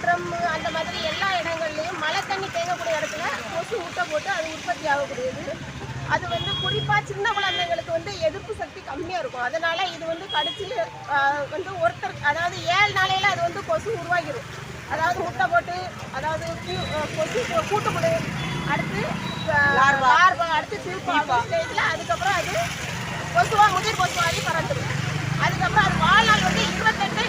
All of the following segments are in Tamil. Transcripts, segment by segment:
ட்ரம்மு அந்த மாதிரி எல்லா இடங்கள்லையும் மழை தண்ணி தேங்கக்கூடிய இடத்துல கொசு ஊட்ட போட்டு அது உற்பத்தி ஆகக்கூடியது அது வந்து குறிப்பாக சின்ன குழந்தைங்களுக்கு வந்து எதிர்ப்பு சக்தி கம்மியாக இருக்கும் அதனால இது வந்து கடிச்சு வந்து ஒருத்தர் அதாவது ஏழு நாளையில அது வந்து கொசு உருவாகிடும் அதாவது முட்டை போட்டு அதாவது கொசு கூ- கூட்டுப்புழு அடுத்து லார்வா. அடுத்து தீர்ப்பா ஸ்டேஜில் அதுக்கப்புறம் அது கொசுவா முதிர் கொசுவாகி பறந்துடும் அதுக்கப்புறம் அது வாழ்நாள் வந்து இருபத்தெட்டு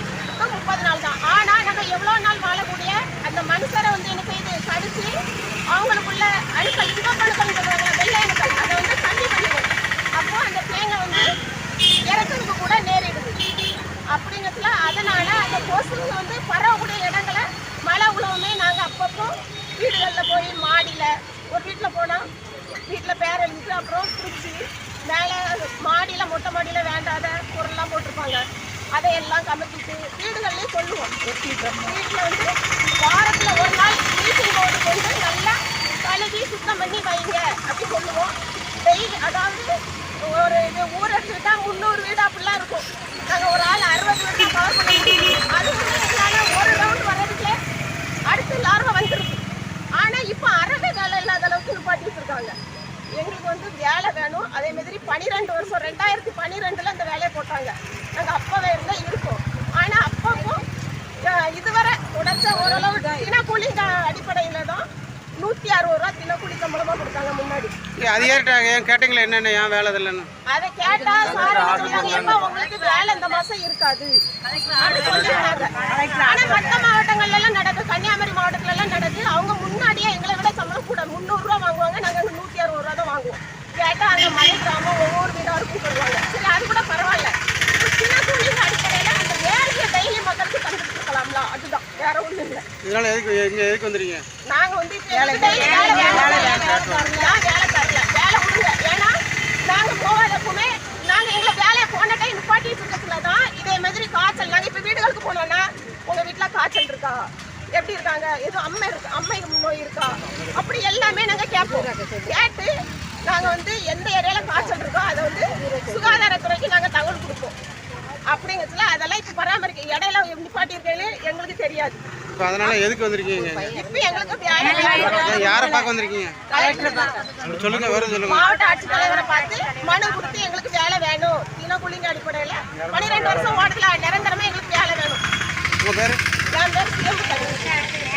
முப்பது நாள் தான். ஆனால் நம்ம எவ்வளோ நாள் வாழக்கூடிய அந்த மனுஷரை வந்து என்ன செய்யுது கடிச்சு அவங்களுக்குள்ள அணுக்கள் சிவப்பணுக்கள் சொல்லுவாங்க வெள்ளை அணுக்கள் அதை வந்து தண்ணி பண்ணிடும் அப்போ அந்த பிள்ளைங்க வந்து இறக்கிறதுக்கு கூட நேரிடுது. அப்படிங்கிறதுல அதனால அந்த கொசுங்க வந்து பரவக்கூடிய இடங்களை மழை உழவுமே நாங்கள் அப்பப்போ வீடுகளில் வீட்டில் ஒரு வீட்டில் போனால் வீட்டில் பேர் எழுதிட்டு அப்புறம் திருச்சி மேலே மாடியில் மொட்டை மாடியில் வேண்டாத பொருள்லாம் போட்டிருப்பாங்க. அதையெல்லாம் கமத்திட்டு வீடுகள்லேயும் சொல்லுவோம். வீட்டில் வந்து வாரத்தில் ஒரு நாள் வீட்டில் போட்டு கொண்டு நல்லா கழுவி சுத்தம் பண்ணி வைங்க அப்படி சொல்லுவோம். டெய்லி அதாவது ஒரு இது ஊர் எடுத்துக்கிட்டால் முந்நூறு வீடு அப்படிலாம் இருக்கும். நாங்கள் ஒரு ஆள் அறுபது வீடு கவர் பண்ணி முடியும் அது வந்து எங்களால் ஒரு ரவுண்ட் வர்றதுக்குள்ளே அடுத்து லார்வா வந்துருக்கு ஆனால் இப்போ அறவே வேலை இல்லாத அளவுக்கு நிப்பாட்டி வச்சிருக்காங்க எங்களுக்கு வந்து வேலை வேணும். அதே மாதிரி பன்னிரெண்டு வருஷம் ரெண்டாயிரத்தி பன்னிரெண்டில் இந்த வேலையை போட்டாங்க. நாங்கள் அப்போவே இருந்தால் இருக்கோம். ஆனால் அப்பப்போ அஹ், இதுவரை உடச்ச ஓரளவு தினக்கூலி அடிப்படையில் தான் நூற்றி அறுபது ரூபா தினக்கூலி சம்பளமாக கொடுத்தாங்க முன்னாடி. அதிகாரிட்ட ஏன் கேட்டீங்களா என்னென்ன? ஏன் வேலை இல்லைன்னு? அதை கேட்டா சார் என்ன சொல்றாங்க, "ஏம்மா, உங்களுக்கு வேலை இந்த மாசம் இருக்காது. அப்படி சொல்லிடுறாங்க. ஆனா மத்த மாவட்டங்கள்ல எல்லாம் நடக்குது கன்னியாகுமரி மாவட்டத்துல எல்லாம் நடக்குது அவங்க முன்னாடியே எங்களை விட சம்பளம் கூட முந்நூறு ரூபா வாங்குவாங்க நாங்க அங்க நூத்தி அறுபது ரூபா தான் வாங்குவோம் கேட்டா அங்க மலை கிராமம் ஒவ்வொரு வீடா இருக்கும் சொல்லுவாங்க சரி அது கூட பரவாயில்ல இப்ப சின்ன கூலிங்க அடிப்படையில அந்த வேலையை டெய்லி மக்களுக்கு கண்டுபிடிக்கலாம்ல அதுதான் வேற ஒண்ணும் இல்லை இதனால எதுக்கு இங்கே எதுக்கு வந்துருக்கீங்க நாங்க வந்து வேலை வேலை வேலை வேலை தரல வேலை விடுங்க ஏன்னா நாங்க போகாதப்பவுமே நாங்க எங்களை வேலையை போன டைம் நிப்பாட்டிட்டு இருக்கத்துல தான் இதே மாதிரி காய்ச்சல். நாங்க இப்ப வீடுகளுக்கு போனோம்னா உங்க வீட்டுல காய்ச்சல் இருக்கா? எப்படி இருக்காங்க? எதுவும் அம்மை இருக்கு அம்மை நோய் இருக்கா? அப்படி எல்லாமே நாங்க கேட்போம். கேட்டு நாங்க வந்து எந்த ஏரியால காய்ச்சல் இருக்கோ அதை வந்து சுகாதாரத்துறைக்கு நாங்க தகவல் கொடுப்போம் அப்படிங்கிறதுல அதெல்லாம் இப்ப பராமரிக்க இடையில நிப்பாட்டி இருக்கையில எங்களுக்கு தெரியாது. இப்போ அதனால எதுக்கு வந்திருக்கீங்க? இப்ப எங்களுக்கு யாரை பார்க்க வந்திருக்கீங்க? சொல்லுங்க வரும் சொல்லுங்க. மாவட்ட ஆட்சித்தலைவரை பார்த்து மனு கொடுத்து எங்களுக்கு வேலை வேணும். தினக்கூலிங்க அடிப்படையில் பன்னிரெண்டு வருஷம் ஓட்டல நிரந்தரமா எங்களுக்கு வேலை வேணும். உங்கள் பேர்? என் பேர் சிவம்பு கண்ணு.